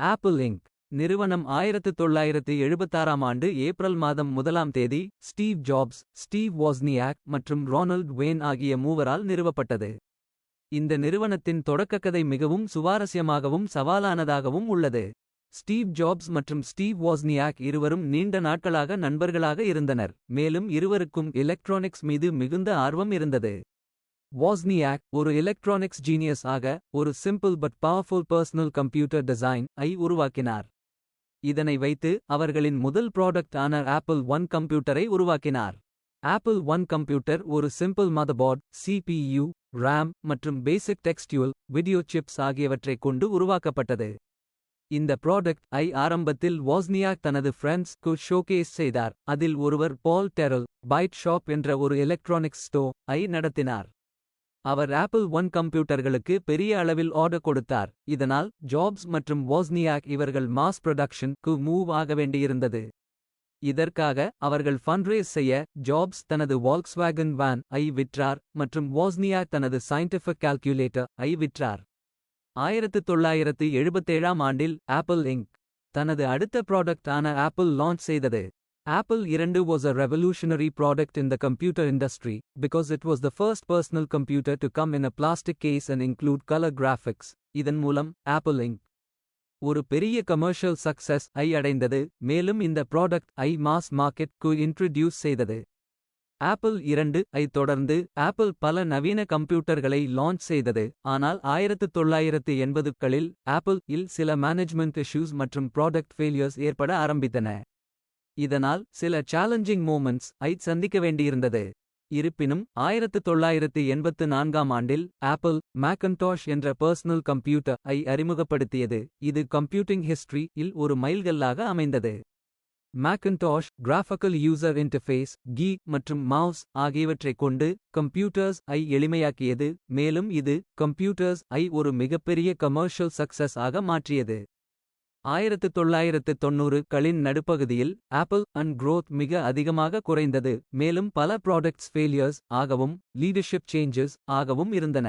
Apple ink நிறுவனம் ஆயிரத்து தொள்ளாயிரத்து எழுபத்தாறாம் ஆண்டு ஏப்ரல் மாதம் முதலாம் தேதி ஸ்டீவ் ஜாப்ஸ் ஸ்டீவ் வாஸ்னியாக் மற்றும் ரொனால்ட் வேன் ஆகிய மூவரால் நிறுவப்பட்டது. இந்த நிறுவனத்தின் தொடக்கக்கதை மிகவும் சுவாரஸ்யமாகவும் சவாலானதாகவும் உள்ளது. ஸ்டீவ் ஜாப்ஸ் மற்றும் ஸ்டீவ் வாஸ்னியாக் இருவரும் நீண்ட நாட்களாக நண்பர்களாக இருந்தனர். மேலும் இருவருக்கும் எலக்ட்ரானிக்ஸ் மீது மிகுந்த ஆர்வம் இருந்தது. வாஸ்னியாக் ஒரு எலக்ட்ரானிக்ஸ் ஜீனியஸ் ஆக ஒரு simple but powerful personal computer design ஐ உருவாக்கினார். இதனை வைத்து அவர்களின் முதல் ப்ராடக்ட் ஆன ஆப்பிள் ஒன் கம்ப்யூட்டரை உருவாக்கினார். ஆப்பிள் ஒன் கம்ப்யூட்டர் ஒரு சிம்பிள் மதபோர்ட் CPU ரேம் மற்றும் பேசிக் டெக்ஸ்டியூல் வீடியோ சிப்ஸ் ஆகியவற்றைக் கொண்டு உருவாக்கப்பட்டது. இந்த ப்ராடக்ட் ஐ ஆரம்பத்தில் வாஸ்னியாக் தனது ஃப்ரெண்ட்ஸ் கு ஷோகேஸ் செய்தார். அதில் ஒருவர் பால் டெரல் பைட் ஷாப் என்ற ஒரு எலக்ட்ரானிக்ஸ் ஸ்டோ ஐ நடத்தினார். அவர் ஆப்பிள் ஒன் கம்ப்யூட்டர்களுக்கு பெரிய அளவில் ஆர்டர் கொடுத்தார். இதனால் ஜாப்ஸ் மற்றும் வாஸ்னியாக் இவர்கள் மாஸ் ப்ரொடக்ஷன்க்கு மூவ் ஆக வேண்டியிருந்தது. இதற்காக அவர்கள் ஃபண்ட்ரேஸ் செய்ய ஜாப்ஸ் தனது வால்க்ஸ்வேகன் வேன் ஐ விற்றார் மற்றும் வாஸ்னியா தனது சயின்டிஃபிக் கால்குலேட்டர் ஐ விற்றார். ஆயிரத்து தொள்ளாயிரத்து எழுபத்தேழாம் ஆண்டில் ஆப்பிள் இங்க் தனது அடுத்த ப்ராடக்டான ஆப்பிள் லான்ச் செய்தது. ஆப்பிள் இரண்டு was a revolutionary product in the computer industry because it was the first personal computer to come in a plastic case and include color graphics. இதன் மூலம் ஆப்பிள் Inc. ஒரு பெரிய commercial success ஐ அடைந்தது மேலும் இந்த product ஐ mass market கு introduce செய்தது. ஆப்பிள் இரண்டு ஐ தொடர்ந்து ஆப்பிள் பல நவீன கம்ப்யூட்டர்களை லான்ச் செய்தது ஆனால் ஆயிரத்து தொள்ளாயிரத்து எண்பதுகளில் ஆப்பிள் இல் சில மேனேஜ்மெண்ட் இஷ்யூஸ் மற்றும் ப்ராடக்ட் ஃபெயிலியர்ஸ் ஏற்பட ஆரம்பித்தன. இதனால் சில சேலஞ்சிங் மூமெண்ட்ஸ் ஐ சந்திக்க வேண்டியிருந்தது. இருப்பினும் ஆயிரத்து தொள்ளாயிரத்து எண்பத்து நான்காம் ஆண்டில் ஆப்பிள் மேக்கன்டாஷ் என்ற பர்சனல் கம்ப்யூட்டர் ஐ அறிமுகப்படுத்தியது இது கம்ப்யூட்டிங் ஹிஸ்டரி இல் ஒரு மைல்கல்லாக அமைந்தது. Macintosh graphical user interface key மற்றும் மவுஸ் ஆகியவற்றைக் கொண்டு கம்ப்யூட்டர்ஸ் ஐ எளிமையாக்கியது மேலும் இது கம்ப்யூட்டர்ஸ் ஐ ஒரு மிகப்பெரிய கமர்ஷியல் சக்சஸ் ஆக மாற்றியது. ஆயிரத்து தொள்ளாயிரத்து தொண்ணூறு களின் நடுப்பகுதியில் ஆப்பிள் அண்ட் க்ரோத் மிக அதிகமாக குறைந்தது மேலும் பல ப்ராடக்ட்ஸ் ஃபெயிலியர்ஸ் ஆகவும் லீடர்ஷிப் சேஞ்சஸ் ஆகவும் இருந்தன.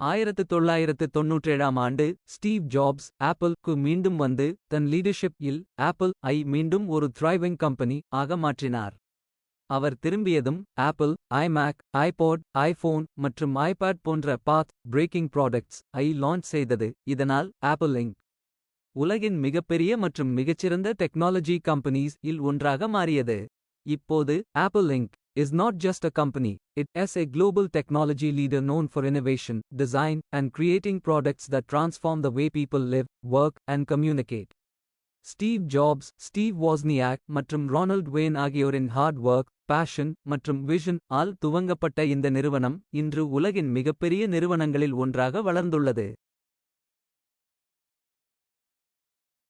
ஆயிரத்து தொள்ளாயிரத்து தொன்னூற்றேழாம் ஆண்டு ஸ்டீவ் ஜாப்ஸ் ஆப்பிள்க்கு மீண்டும் வந்து தன் லீடர்ஷிப் இல் ஆப்பிள் ஐ மீண்டும் ஒரு த்ரைவிங் கம்பெனி ஆக மாற்றினார். அவர் திரும்பியதும் ஆப்பிள் ஐமேக் ஐபாட் ஐபோன் மற்றும் ஐபேட் போன்ற பாத் பிரேக்கிங் ப்ராடக்ட்ஸ் ஐ லான்ச் செய்தது இதனால் ஆப்பிள் இங்க் உலகின் மிகப்பெரிய மற்றும் மிகச்சிறந்த டெக்னாலஜி கம்பெனிஸ் இல் ஒன்றாக மாறியது. இப்போது Apple Inc is not just a company it is a global technology leader known for innovation design and creating products that transform the way people live work and communicate Steve Jobs Steve Wozniak மற்றும் Ronald Wayne ஆகியோரின் hard work passion மற்றும் vision ஆல் துவங்கப்பட்ட இந்த நிறுவனம் இன்று உலகின் மிகப்பெரிய நிறுவனங்களில் ஒன்றாக வளர்ந்துள்ளது.